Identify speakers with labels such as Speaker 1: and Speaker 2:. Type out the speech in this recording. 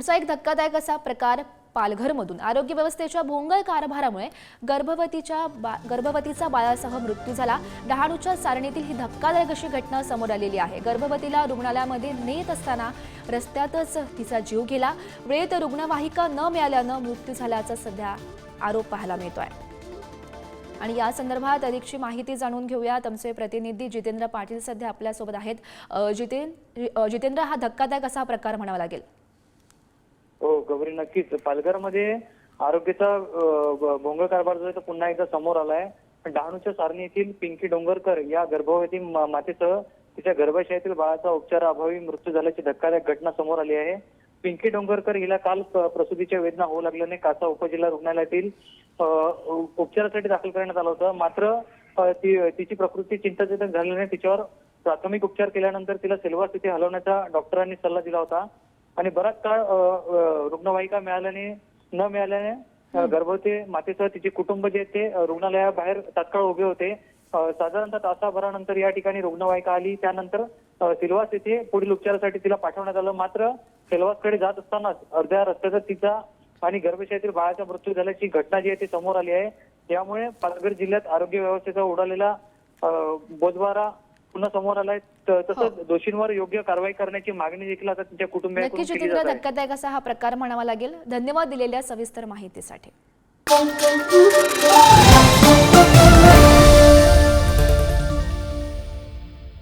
Speaker 1: पुढचा एक धक्कादायक असा प्रकार पालघरमधून. आरोग्य व्यवस्थेच्या भोंगळ कारभारामुळे गर्भवतीच्या बा गर्भवतीचा बाळासह मृत्यू झाला. डहाणूच्या सारणीतील ही धक्कादायक अशी घटना समोर आलेली आहे. गर्भवतीला रुग्णालयामध्ये नेत असताना रस्त्यातच तिचा जीव गेला. वेळेत रुग्णवाहिका न मिळाल्यानं मृत्यू झाल्याचा सध्या आरोप पाहायला मिळतोय. आणि या संदर्भात अधिकची माहिती जाणून घेऊयात. आमचे प्रतिनिधी जितेंद्र पाटील सध्या आपल्यासोबत आहेत. जितेन जितेंद्र हा धक्कादायक असा प्रकार म्हणावा लागेल.
Speaker 2: हो गौरी नक्कीच. पालघरमध्ये आरोग्याचा भोंगळ कारभार जो आहे तो पुन्हा एकदा समोर आलाय. डहाणूच्या सारणी येथील पिंकी डोंगरकर या गर्भवती मातेचं मातेसह तिच्या गर्भाशयातील बाळाचा उपचाराअभावी मृत्यू झाल्याची धक्कादायक घटना समोर आली आहे. पिंकी डोंगरकर हिला काल प्रसूतीच्या वेदना होऊ लागल्याने कासा उपजिल्हा रुग्णालयातील उपचारासाठी दाखल करण्यात आलं होतं. मात्र तिची प्रकृती चिंताजनक झाल्याने तिच्यावर प्राथमिक उपचार केल्यानंतर तिला सिल्वर तिथे हलवण्याचा डॉक्टरांनी सल्ला दिला होता. आणि बराच काळ रुग्णवाहिका मिळाल्याने न मिळाल्याने गर्भवती मातेसह तिचे कुटुंब जे ते रुग्णालयाबाहेर तात्काळ उभे होते. साधारणतः तासाभरानंतर या ठिकाणी रुग्णवाहिका आली. त्यानंतर सिल्वास येथे पुढील उपचारासाठी तिला पाठवण्यात आलं. मात्र सिल्वासकडे जात असतानाच अर्ध्या रस्त्यातच तिचा आणि गर्भशयातील बाळाचा मृत्यू झाल्याची घटना जी आहे ती समोर आली आहे. त्यामुळे पालघर जिल्ह्यात आरोग्य व्यवस्थेचा उडालेला बोजवारा पुन्हा समोर आलाय. त- तसंच दोषींवर योग्य कारवाई करण्याची मागणी देखील आता त्यांच्या कुटुंबियांकडून
Speaker 1: नक्की
Speaker 2: केली
Speaker 1: जितेंद्र
Speaker 2: जात आहे.
Speaker 1: धक्कादायक असा हा प्रकार म्हणावा लागेल. धन्यवाद दिलेल्या सविस्तर माहितीसाठी.